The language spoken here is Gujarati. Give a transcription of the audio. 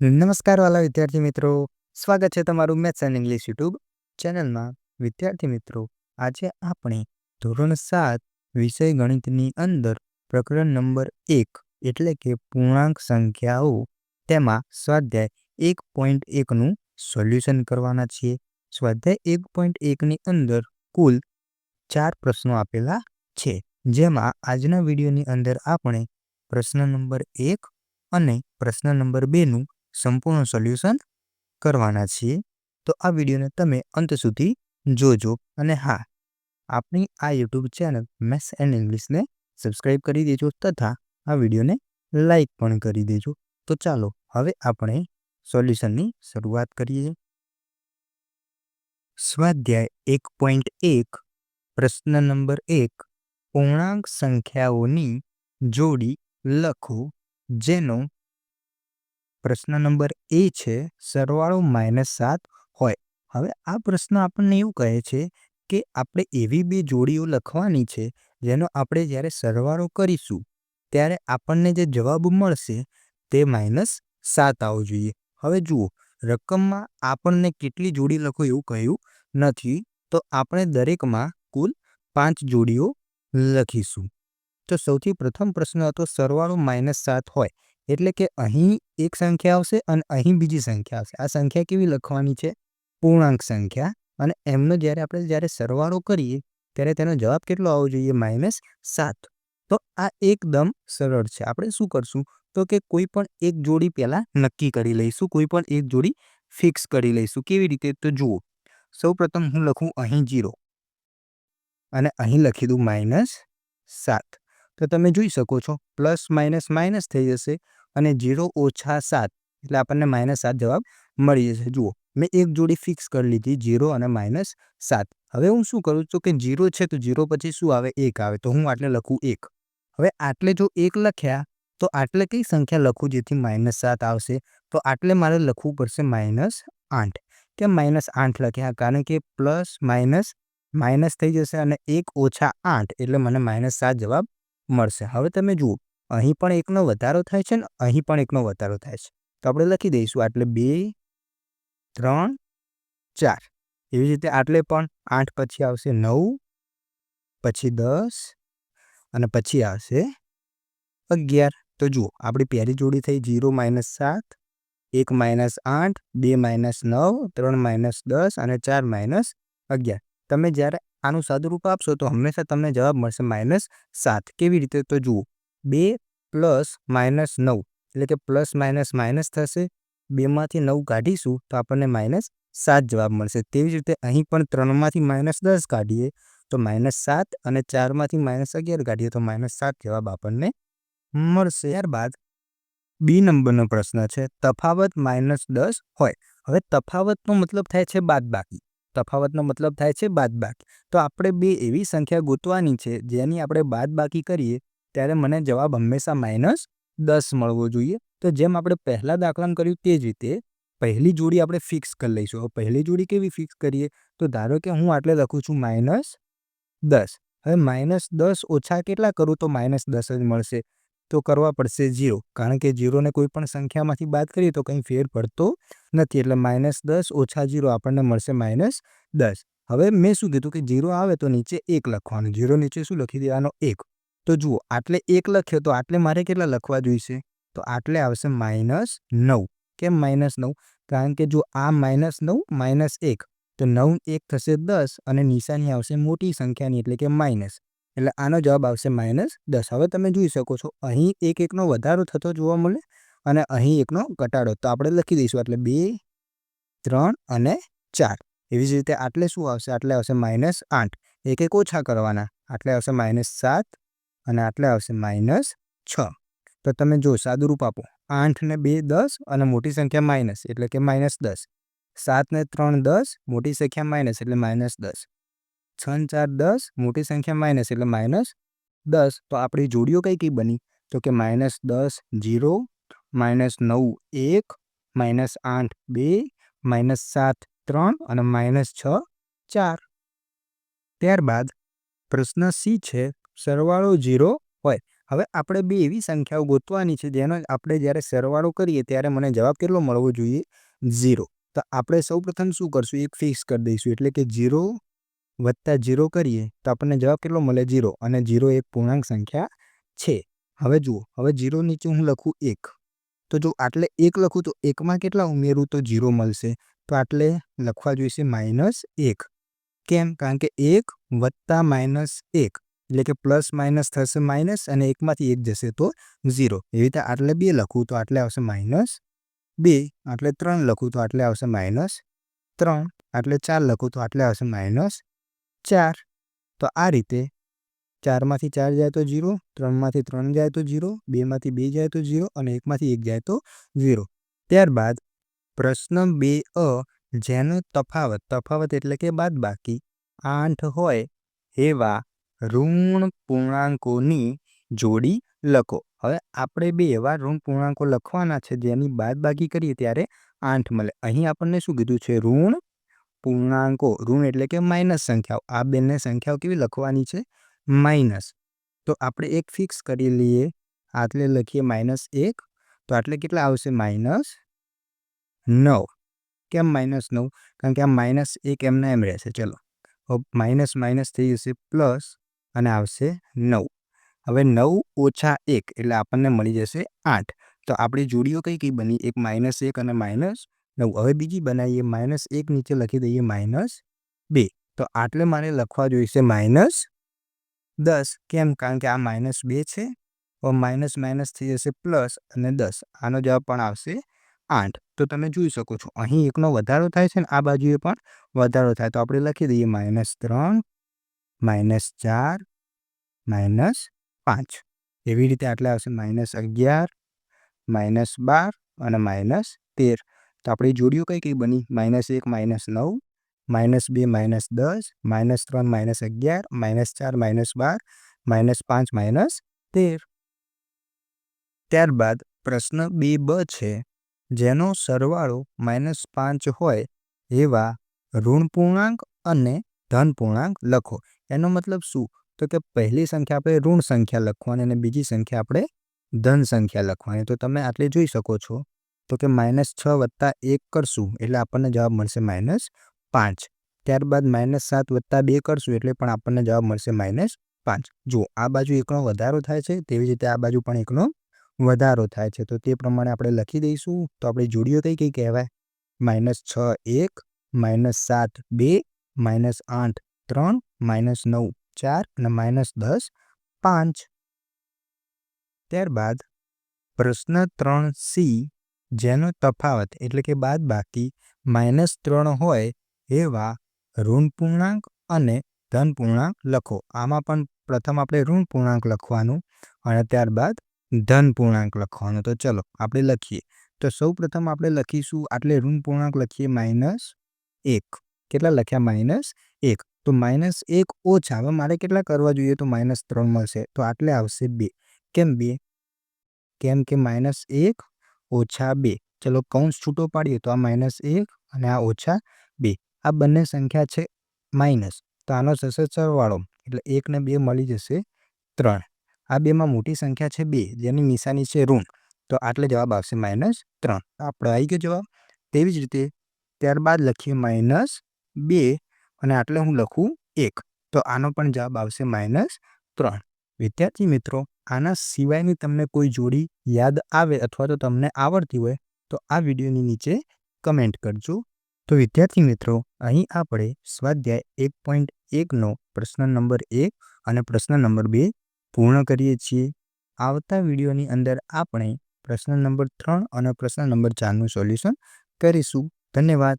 નમસ્કાર વાલા વિદ્યાર્થી મિત્રો. સ્વાગત છે તમારું મેથ્સ એન્ડ ઇંગ્લિશ યુટ્યુબ ચેનલમાં. વિદ્યાર્થી મિત્રો, આજે આપણે ધોરણ સાત વિષય ગણિતની અંદર પ્રકરણ નંબર એક એટલે કે પૂર્ણાંક સંખ્યાઓ તેમાં સ્વાધ્યાય એક પોઈન્ટ એકનું સોલ્યુશન કરવાના છીએ. સ્વાધ્યાય એક પોઈન્ટ એકની અંદર કુલ ચાર પ્રશ્નો આપેલા છે. જેમાં આજના વિડીયોની અંદર આપણે પ્રશ્ન નંબર એક અને પ્રશ્ન નંબર બેનું સંપૂર્ણ સોલ્યુશન કરવાના છીએ. તો આ વિડીયોને તમે અંત સુધી જોજો અને હા, આપણી આ યુટ્યુબ ચેનલ મેથ્સ એન્ડ ઇંગ્લિશને સબસ્ક્રાઈબ કરી દેજો તથા આ વિડીયોને લાઈક પણ કરી દેજો. તો ચાલો, હવે આપણે સોલ્યુશનની શરૂઆત કરીએ. સ્વાધ્યાય એક પોઈન્ટ એક, પ્રશ્ન નંબર એક, પૂર્ણાંક સંખ્યાઓની જોડી લખો, જેનો પ્રશ્ન નંબર એ છે, સરવાળો માઇનસ સાત હોય. હવે આ પ્રશ્ન આપણને એવું કહે છે કે આપણે એવી બે જોડીઓ લખવાની છે, જેનો આપણે જ્યારે સરવાળો કરીશું, ત્યારે આપણને જે જવાબ મળશે તે માઇનસ સાત આવવો જોઈએ. હવે જુઓ, રકમમાં આપણને કેટલી જોડી લખો એવું કહ્યું નથી, તો આપણે દરેકમાં કુલ પાંચ જોડીઓ લખીશું. તો સૌથી પ્રથમ પ્રશ્ન હતો, સરવાળો માઇનસ સાત હોય. એટલે કે અહીં એક સંખ્યા આવશે અને અહીં બીજી સંખ્યા આવશે. આ સંખ્યા કેવી લખવાની છે? પૂર્ણાંક સંખ્યા. અને એમનો જ્યારે આપણે જ્યારે સરવાળો કરીએ, ત્યારે તેનો જવાબ કેટલો આવવો જોઈએ? માઇનસ સાત. તો આ એકદમ સરળ છે. આપણે શું કરશું? તો કે કોઈ પણ એક જોડી પહેલાં નક્કી કરી લઈશું. કોઈ પણ એક જોડી ફિક્સ કરી લઈશું. કેવી રીતે? તો જુઓ. સૌપ્રથમ હું લખું અહીં જીરો. અને અહીં લખી દઉં માઇનસ સાત. તો તમે જોઈ શકો છો. પ્લસ માઇનસ માઇનસ થઈ જશે. અને જીરો ઓછા સાત એટલે આપણને માઇનસ સાત જવાબ મળી જશે. જુઓ, મેં એક જોડી ફિક્સ કરી લીધી જીરો અને માઇનસ સાત. હવે હું શું કરું? છું કે જીરો છે તો જીરો પછી શું આવે? એક આવે. તો હું આટલે લખું એક. હવે આટલે જો એક લખ્યા, તો આટલે કઈ સંખ્યા લખું જેથી માઇનસ સાત આવશે? તો આટલે મારે લખવું પડશે માઇનસ આઠ. કેમ માઇનસ આઠ લખ્યા? કારણ કે પ્લસ માઇનસ માઇનસ થઈ જશે અને એક ઓછા આઠ એટલે મને માઇનસ સાત જવાબ મળશે. હવે તમે જુઓ અહીં પણ એકનો વધારો થાય છે ને અહીં પણ એકનો વધારો થાય છે. તો આપણે લખી દઈશું આટલે બે, ત્રણ, ચાર. એવી રીતે આટલે પણ આઠ પછી આવશે નવ, પછી દસ અને પછી આવશે અગિયાર. તો જુઓ, આપણી પહેલી જોડી થઈ જીરો માઇનસ સાત, એક માઇનસ આઠ, બે માઇનસ નવ, ત્રણ માઇનસ દસ અને ચાર માઇનસ અગિયાર. તમે જ્યારે આનું સાદુરૂપ આપશો તો હંમેશા તમને જવાબ મળશે માઇનસ સાત. કેવી રીતે? તો જુઓ બે પ્લસ માઇનસ નવ, એટલે કે પ્લસ માઇનસ માઇનસ થશે. બેમાંથી નવ કાઢીશું તો આપણને માઇનસ સાત જવાબ મળશે. તેવી જ રીતે અહીં પણ ત્રણમાંથી માઇનસ દસ કાઢીએ તો માઇનસ સાત અને ચારમાંથી માઇનસ અગિયાર કાઢીએ તો માઇનસ સાત જવાબ આપણને મળશે. ત્યારબાદ બી નંબરનો પ્રશ્ન છે, તફાવત માઇનસ દસ હોય. હવે તફાવતનો મતલબ થાય છે બાદબાકી. તફાવતનો મતલબ થાય છે બાદબાકી. તો આપણે બે એવી સંખ્યા ગોતવાની છે જેની આપણે બાદબાકી કરીએ ત્યારે મને જવાબ હંમેશા માઇનસ દસ મળવો જોઈએ. તો જેમ આપણે પહેલાં દાખલામાં કર્યું તે જ રીતે, પહેલી જોડી આપણે ફિક્સ કરી લઈશું. હવે પહેલી જોડી કેવી ફિક્સ કરીએ? તો ધારો કે હું આટલે લખું છું માઇનસ દસ. હવે માઇનસ દસ ઓછા કેટલા કરું? તો માઇનસ દસ જ મળશે. તો કરવા પડશે જીરો કારણ કે જીરોને કોઈ પણ સંખ્યામાંથી બાદ કરીએ તો કંઈ ફેર પડતો નથી. એટલે માઇનસ દસ ઓછા જીરો આપણને મળશે માઇનસ દસ. હવે મેં શું કીધું કે જીરો આવે તો નીચે એક લખવાનું. જીરો નીચે શું લખી દેવાનો? એક. તો જુઓ, આટલે એક લખ્યો તો આટલે મારે કેટલા લખવા જોઈશે? તો આટલે આવશે માઇનસ નવ. કેમ માઇનસ નવ? કારણ કે જો આ માઇનસ નવ માઇનસ એક, તો નવ એક થશે દસ અને નિશાની આવશે મોટી સંખ્યાની, એટલે કે માઇનસ એટલે આનો જવાબ આવશે માઇનસ દસ. હવે તમે જોઈ શકો છો, અહીં એક એકનો વધારો થતો જોવા મળે અને અહીં એકનો ઘટાડો. તો આપણે લખી દઈશું એટલે બે, ત્રણ અને ચાર. એવી જ રીતે આટલે શું આવશે? આટલે આવશે માઇનસ આઠ. એક એક ઓછા કરવાના. આટલે આવશે માઇનસ સાત અને આટલે આવશે માઇનસ છ. તો તમે જો સાદુરૂપ આપો. આઠ ને બે દસ અને મોટી સંખ્યા માઇનસ, એટલે કે માઇનસ દસ. સાત ને ત્રણ દસ, મોટી સંખ્યા માઇનસ, એટલે માઇનસ દસ. છ ચાર દસ, મોટી સંખ્યા માઇનસ, એટલે માઇનસ દસ. તો આપણી જોડીઓ કઈ કઈ બની? તો કે માઇનસ દસ જીરો માઇનસ નવ, એક, માઇનસ આઠ, બે, માઇનસ સાત, ત્રણ અને માઇનસ છ, ચાર. ત્યારબાદ પ્રશ્ન સી છે સરવાળો જીરો હોય. હવે આપણે બે એવી સંખ્યાઓ ગોતવાની છે જેનો આપણે જ્યારે સરવાળો કરીએ ત્યારે મને જવાબ કેટલો મળવો જોઈએ? ઝીરો. તો આપણે સૌપ્રથમ શું કરશું? એક ફિક્સ કરી દઈશું. એટલે કે ઝીરો વત્તા ઝીરો કરીએ તો આપણને જવાબ કેટલો મળે? ઝીરો. અને ઝીરો એક પૂર્ણાંક સંખ્યા છે. હવે જુઓ. હવે ઝીરો નીચે હું લખું એક. તો જો આટલે એક લખું તો એકમાં કેટલા ઉમેરું તો ઝીરો મળશે. તો આટલે લખવા જોઈશે માઇનસ એક. કેમ? કારણ કે એક વત્તા માઇનસ એક. એટલે કે પ્લસ માઇનસ થશે માઇનસ અને એકમાંથી એક જશે તો ઝીરો. એવી રીતે આટલે બે લખું તો આટલે આવશે માઇનસ બે, આટલે ત્રણ લખું તો આટલે આવશે માઇનસ ત્રણ, આટલે ચાર લખું તો આટલે આવશે માઇનસ ચાર. તો આ રીતે ચારમાંથી ચાર જાય તો ઝીરો, ત્રણમાંથી ત્રણ જાય તો ઝીરો, બેમાંથી બે જાય તો ઝીરો અને એકમાંથી એક જાય તો ઝીરો. ત્યારબાદ પ્રશ્ન બે અ, જેનો તફાવત તફાવત એટલે કે બાદ બાકી આઠ હોય એવા ઋણ પૂર્ણાંકોની જોડી લખો. હવે આપણે બે એવા ઋણ પૂર્ણાંકો લખવાના છે, જેની બાદબાકી કરીએ ત્યારે આઠ મળે. અહીં આપણને શું કીધું છે? ઋણ પૂર્ણાંકો. ઋણ એટલે કે માઇનસ સંખ્યાઓ. આ બંને સંખ્યાઓ કેવી લખવાની છે? માઇનસ. તો આપણે એક ફિક્સ કરી લઈએ. આટલે લખીએ માઇનસ એક. તો આટલે કેટલા આવશે? માઇનસ નવ. કેમ માઇનસ નવ? કારણ કે આ માઇનસ એક એમના એમ રહેશે. ચલો. માઇનસ માઇનસ થઈ જશે પ્લસ અને આવશે નવ. હવે નવ ઓછા એક એટલે આપણને મળી જશે આઠ. તો આપણી જોડીઓ કઈ કઈ બની? એક માઇનસ એક અને માઇનસ નવ. હવે બીજી બનાવીએ. માઇનસ એક નીચે લખી દઈએ માઇનસ બે. તો આટલે મારે લખવા જોઈશે માઇનસ દસ. કેમ? કારણ કે આ માઇનસ બે છે. માઇનસ માઇનસ થઈ જશે પ્લસ અને દસ. આનો જવાબ પણ આવશે આઠ. તો તમે જોઈ શકો છો. અહીં એકનો વધારો થાય છે ને આ બાજુએ પણ વધારો થાય. તો આપણે લખી દઈએ માઇનસ ત્રણ માઇનસ ચાર માઇનસ પાંચ. એવી રીતે આટલા આવશે. માઇનસ અગિયાર માઇનસ બાર અને માઇનસ તેર. તો આપણી જોડીઓ કઈ કઈ બની? માઇનસ એક માઇનસ નવ માઇનસ બે માઇનસ દસ માઇનસ ત્રણ માઇનસ અગિયાર માઇનસ ચાર માઇનસ બાર માઇનસ પાંચ માઇનસ તેર. ત્યારબાદ પ્રશ્ન બે બ છે. જેનો સરવાળો માઇનસ પાંચ હોય એવા ઋણ પૂર્ણાંક અને ધન પૂર્ણાંક લખો. એનો મતલબ શું? તો કે પહેલી સંખ્યા આપણે ઋણ સંખ્યા લખવાની અને બીજી સંખ્યા આપણે ધન સંખ્યા લખવાની. તો તમે આટલી જોઈ શકો છો. તો કે માઇનસ છ વત્તા એક કરશું એટલે આપણને જવાબ મળશે માઇનસ પાંચ. ત્યારબાદ માઇનસ સાત વત્તા બે કરશું એટલે પણ આપણને જવાબ મળશે માઇનસ પાંચ. જુઓ, આ બાજુ એકનો વધારો થાય છે, તેવી રીતે આ બાજુ પણ એકનો વધારો થાય છે. તો તે પ્રમાણે આપણે લખી દઈશું. તો આપણે જોડીઓ કઈ કઈ કહેવાય? માઇનસ છ એક, માઇનસ સાત બે, માઇનસ આઠ. ત્રણ, માઇનસ નવ, ચાર અને માઇનસ દસ, પાંચ. ત્યારબાદ પ્રશ્ન ત્રણ સી, જેનો તફાવત એટલે કે બાદ બાકી માઇનસ ત્રણ હોય એવા ઋણ પૂર્ણાંક અને ધન પૂર્ણાંક લખો. આમાં પણ પ્રથમ આપણે ઋણ પૂર્ણાંક લખવાનું અને ત્યારબાદ ધન પૂર્ણાંક લખવાનું. તો ચલો, આપણે લખીએ. તો સૌ પ્રથમ આપણે લખીશું, આટલે ઋણ પૂર્ણાંક લખીએ માઇનસ એક. કેટલા લખ્યા? માઇનસ એક. તો માઇનસ એક ઓછા, હવે મારે કેટલા કરવા જોઈએ? તો માઇનસ ત્રણ મળશે. તો આટલે આવશે બે. કેમ બે? કેમ કે માઇનસ એક ઓછા બે. ચલો કૌંસ છૂટો પાડીએ તો આ માઇનસ એક અને આ ઓછા બે. આ બંને સંખ્યા છે માઇનસ તો આનો થશે સરવાળો એટલે એક ને બે મળી જશે ત્રણ. આ બેમાં મોટી સંખ્યા છે બે, જેની નિશાની છે ઋણ. તો આટલે જવાબ આવશે માઇનસ ત્રણ. આપણો આવી ગયો જવાબ. તેવી જ રીતે ત્યારબાદ લખીએ માઇનસ બે અને આટલે હું લખું એક. તો આનો પણ જવાબ આવશે માઇનસ ત્રણ. વિદ્યાર્થી મિત્રો, આના સિવાયની તમને કોઈ જોડી યાદ આવે અથવા તો તમને આવડતી હોય, તો આ વિડીયોની નીચે કમેન્ટ કરજો. તો વિદ્યાર્થી મિત્રો, અહીં આપણે સ્વાધ્યાય એક પોઈન્ટ એકનો પ્રશ્ન નંબર એક અને પ્રશ્ન નંબર બે પૂર્ણ કરીએ છીએ. આવતા વિડીયોની અંદર આપણે પ્રશ્ન નંબર ત્રણ અને પ્રશ્ન નંબર ચારનું સોલ્યુશન કરીશું. ધન્યવાદ.